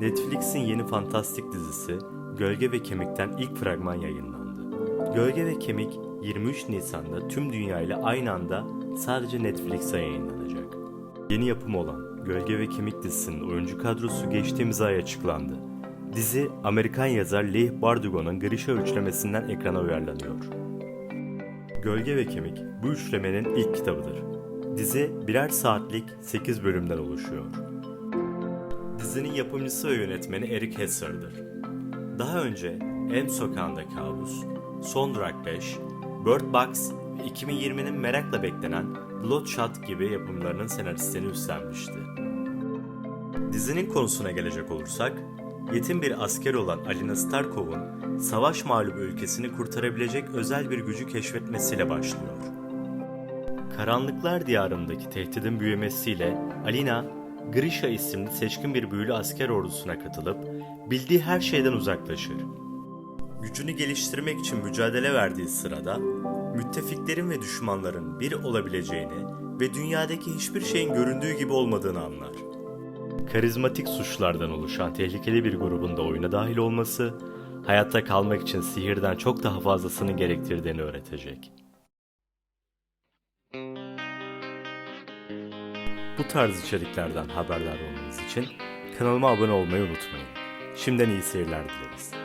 Netflix'in yeni fantastik dizisi Gölge ve Kemik'ten ilk fragman yayınlandı. Gölge ve Kemik 23 Nisan'da tüm dünya ile aynı anda sadece Netflix'e yayınlanacak. Yeni yapım olan Gölge ve Kemik dizisinin oyuncu kadrosu geçtiğimiz ay açıklandı. Dizi Amerikan yazar Leigh Bardugo'nun Grisha üçlemesinden ekrana uyarlanıyor. Gölge ve Kemik bu üçlemenin ilk kitabıdır. Dizi birer saatlik 8 bölümden oluşuyor. Dizinin yapımcısı ve yönetmeni Eric Hesser'dır. Daha önce Elm Sokağı'nda Kabus, Son 5, Bird Box ve 2020'nin merakla beklenen Bloodshot gibi yapımlarının senaristliğini üstlenmişti. Dizinin konusuna gelecek olursak, yetim bir asker olan Alina Starkov'un savaş mağlubu ülkesini kurtarabilecek özel bir gücü keşfetmesiyle başlıyor. Karanlıklar diyarındaki tehdidin büyümesiyle Alina, Grisha isimli seçkin bir büyülü asker ordusuna katılıp bildiği her şeyden uzaklaşır. Gücünü geliştirmek için mücadele verdiği sırada müttefiklerin ve düşmanların bir olabileceğini ve dünyadaki hiçbir şeyin göründüğü gibi olmadığını anlar. Karizmatik suçlardan oluşan tehlikeli bir grubun da oyuna dahil olması, hayatta kalmak için sihirden çok daha fazlasını gerektirdiğini öğretecek. Bu tarz içeriklerden haberdar olmanız için kanalıma abone olmayı unutmayın. Şimdiden iyi seyirler dileriz.